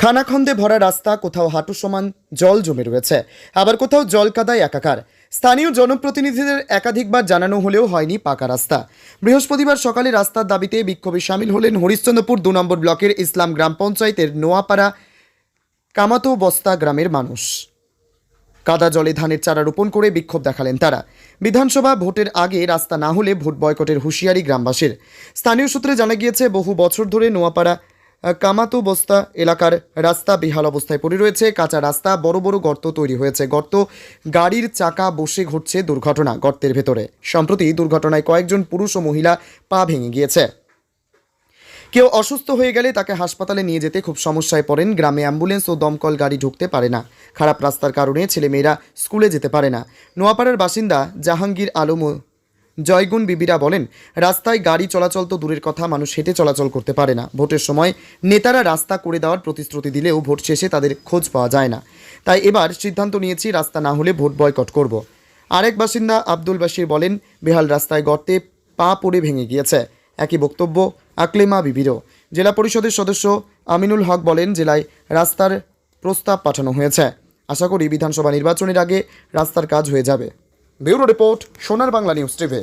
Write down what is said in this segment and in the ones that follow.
খানাখন্দে ভরা রাস্তা, কোথাও হাঁটু সমান, জল জমে রয়েছে। আবার কোথাও জল কাদায় একাকার। স্থানীয় জনপ্রতিনিধিদের একাধিকবার জানানো হলেও হয়নি পাকা রাস্তা। বৃহস্পতিবার সকালে রাস্তার দাবিতে বিক্ষোভে সামিল হলেন হরিশ্চন্দ্রপুর দু নম্বর ব্লকের ইসলাম গ্রাম পঞ্চায়েতের নোয়াপাড়া কামাতো বস্তা গ্রামের মানুষ। কাদা জলে ধানের চারা রোপণ করে বিক্ষোভ দেখালেন তারা। বিধানসভা ভোটের আগে রাস্তা না হলে ভোট বয়কটের হুঁশিয়ারি গ্রামবাসীর। স্থানীয় সূত্রে জানা গিয়েছে, বহু বছর ধরে নোয়াপাড়া কামাতো বস্তা এলাকার রাস্তা বেহাল অবস্থায় পড়ে রয়েছে। কাঁচা রাস্তা, বড় বড় গর্ত তৈরি হয়েছে। গর্ত, গাড়ির চাকা বসে ঘটছে দুর্ঘটনা গর্তের ভেতরে। সম্প্রতি দুর্ঘটনায় কয়েকজন পুরুষ ও মহিলা পা ভেঙে গিয়েছে। কেউ অসুস্থ হয়ে গেলে তাকে হাসপাতালে নিয়ে যেতে খুব সমস্যায় পড়েন। গ্রামে অ্যাম্বুলেন্স ও দমকল গাড়ি ঢুকতে পারে না। খারাপ রাস্তার কারণে ছেলেমেয়েরা স্কুলে যেতে পারে না। নোয়াপাড়ার বাসিন্দা জাহাঙ্গীর আলম ও জয়গুণ বিবিরা বলেন, রাস্তায় গাড়ি চলাচল তো দূরের কথা, মানুষ হেঁটে চলাচল করতে পারে না। ভোটের সময় নেতারা রাস্তা করে দেওয়ার প্রতিশ্রুতি দিলেও ভোট শেষে তাদের খোঁজ পাওয়া যায় না। তাই এবার সিদ্ধান্ত নিয়েছি রাস্তা না হলে ভোট বয়কট করব। আরেক বাসিন্দা আব্দুল বাশির বলেন, বেহাল রাস্তায় গর্তে পা পড়ে ভেঙে গিয়েছে। একই বক্তব্য আকলেমা বিবিরও। জেলা পরিষদের সদস্য আমিনুল হক বলেন, জেলায় রাস্তার প্রস্তাব পাঠানো হয়েছে। আশা করি বিধানসভা নির্বাচনের আগে রাস্তার কাজ হয়ে যাবে। ব্যুরো রিপোর্ট, সোনার বাংলা নিউজ টিভি।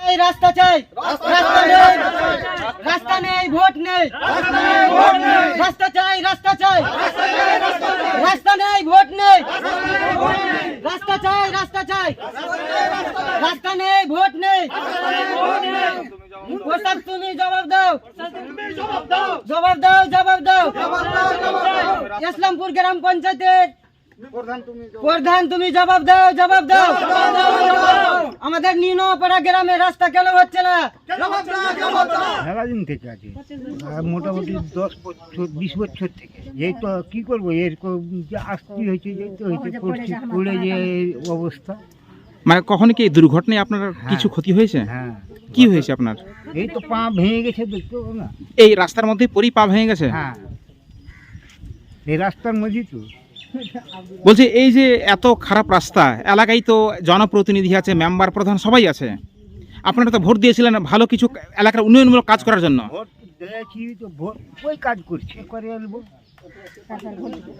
এই রাস্তা চাই। রাস্তা নেই। রাস্তা নেই ভোট নেই। রাস্তা চাই রাস্তা চাই। রাস্তা নেই ভোট নেই। রাস্তা চাই রাস্তা চাই। রাস্তা নেই ভোট নেই। প্রস্তাব তুমি জবাব দাও। জবাব দাও জবাব দাও। ইসলামপুর গ্রাম পঞ্চায়েতের প্রধান তুমি জবাব দাও। জবাব দাও আমাদের নিনোপাড়া গ্রামে রাস্তা কেন হচ্ছে না? সারাদিন থেকে আছে। মোটামুটি দশ বছর বিশ বছর থেকে। এই তো কি করব? এরকম যে আসতে হয়েছে হয়েছে করছি করে যে অবস্থা। মানে কখনো কি এই দুর্ঘটনায় আপনার কিছু ক্ষতি হয়েছে? হ্যাঁ। কি হয়েছে আপনার? এই তো পা ভেঙে গেছে দেখতে না। এই রাস্তার মধ্যে পরি পা ভেঙে গেছে? হ্যাঁ। এই রাস্তার মধ্যেই তো। বলছি এই যে এত খারাপ রাস্তা এলাকায় তো জনপ্রতিনিধি আছে মেম্বার প্রধান সবাই আছে। আপনারা তো ভোট দিয়েছিলেন ভালো কিছু এলাকার উন্নয়নমূলক কাজ করার জন্য। ভোট দিয়েছি তো ভোট ওই কাজ করছে। করে আনব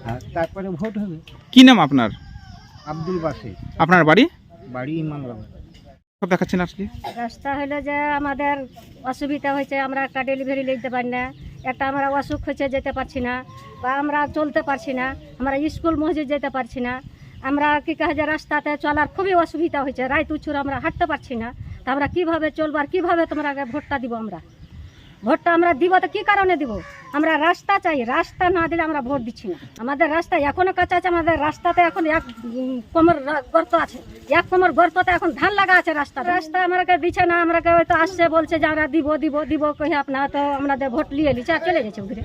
হ্যাঁ তারপরে ভোট হবে। কি নাম আপনার? আব্দুল বাসে। আপনার বাড়ি? বাড়ি সব দেখাচ্ছেন আজকে? রাস্তা হলো যে আমাদের অসুবিধা হয়েছে আমরা একটা ডেলিভারি নিতে পারি না। একটা আমরা অসুখ হয়েছে যেতে পারছি না, বা আমরা চলতে পারছি না, আমরা স্কুল মসজিদ যেতে পারছি না, আমরা কি কাজ রাস্তাতে চলার খুবই অসুবিধা হয়েছে রায় তুচুর আমরা হাঁটতে পারছি না, তা আমরা কীভাবে চলবো আর কীভাবে তোমরা ভোটটা দিব আমরা? ভোটটা আমরা দিব তো কী কারণে দিব? আমরা রাস্তা চাই রাস্তা না দিলে আমরা ভোট দিচ্ছি না। আমাদের রাস্তা এখনও কাঁচা আছে আমাদের রাস্তাতে এখন এক কোমর গর্ত আছে। এক কোমর গর্ততে এখন ধান লাগা আছে রাস্তা রাস্তা আমাকে দিচ্ছে না আমরাকে হয়তো আসছে বলছে যে আমরা দিব দিব দিব কহে আপনার তো আমাদের ভোট নিয়ে নিচ্ছে আর চলে গেছে ঘুরে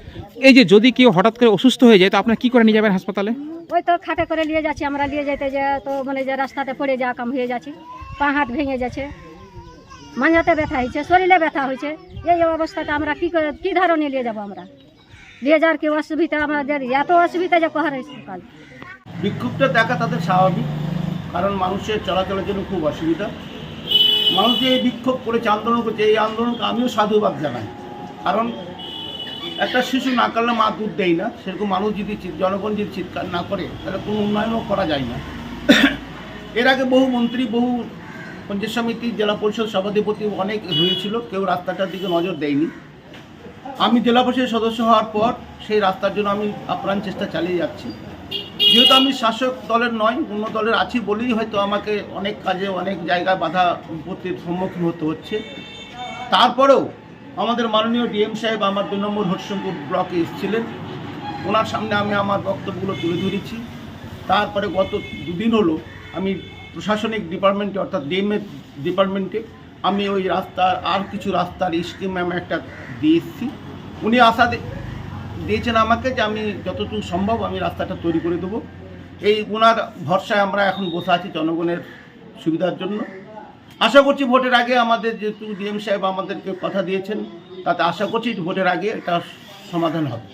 এই যে যদি কেউ হঠাৎ করে অসুস্থ হয়ে যায় তো আপনার কি করে নিয়ে যাবেন হাসপাতালে? ওই তো খাটে করে নিয়ে যাচ্ছি আমরা নিয়ে যেতে যে তো মানে যে রাস্তাতে পড়ে যাওয়া কাম হয়ে যাচ্ছে। পা হাত ভেঙে যাচ্ছে। মাঝাতে ব্যথা হয়েছে, শরীরে ব্যথা হয়েছে। এই অবস্থাতে আমরা কি করে কি ধরনের নিয়ে যাব আমরা? নিয়ে যাওয়ার কি অসুবিধা আমাদের? এত অসুবিধা যে কহার কাল? বিক্ষোভটা দেখা তাদের স্বাভাবিক, কারণ মানুষের চলাচলের জন্য খুব অসুবিধা। মানুষ যে এই বিক্ষোভ করেছে আন্দোলন করছে, এই আন্দোলনকে আমিও সাধুবাদ জানাই। কারণ একটা শিশু না কাটলে মা দুধ দেয় না। সেরকম মানুষ যদি জনগণ যদি চিৎকার না করে, তাহলে কোনো উন্নয়নও করা যায় না। এর আগে বহু মন্ত্রী, বহু পঞ্চায়েত সমিতি, জেলা পরিষদ সভাধিপতি অনেক হয়েছিল কেউ রাস্তাটার দিকে নজর দেয়নি। আমি জেলা পরিষদের সদস্য হওয়ার পর সেই রাস্তার জন্য আমি আপ্রাণ চেষ্টা চালিয়ে যাচ্ছি। যেহেতু আমি শাসক দলের নয়, অন্য দলের আছি বলেই হয়তো আমাকে অনেক কাজে, অনেক জায়গায় বাধা বিপত্তির সম্মুখীন হতে হচ্ছে। তারপরেও আমাদের মাননীয় ডিএম সাহেব আমার দুই নম্বর হরিশঙ্কর ব্লকে এসেছিলেন। ওনার সামনে আমি আমার বক্তব্যগুলো তুলে ধরেছি। তারপরে গত দুদিন হলো আমি প্রশাসনিক ডিপার্টমেন্টে অর্থাৎ ডিএমএ ডিপার্টমেন্টে আমি ওই রাস্তার, আর কিছু রাস্তার স্কিম আমি একটা দিয়ে এসেছি উনি আশা দিয়েছেন আমাকে যে আমি যতটুকু সম্ভব আমি রাস্তাটা তৈরি করে দেবো। এই ওনার ভরসায় আমরা এখন বসে আছি জনগণের সুবিধার জন্য। আশা করছি ভোটের আগে আমাদের যেহেতু ডিএম সাহেব আমাদেরকে কথা দিয়েছেন, তাতে আশা করছি ভোটের আগে এটা সমাধান হবে।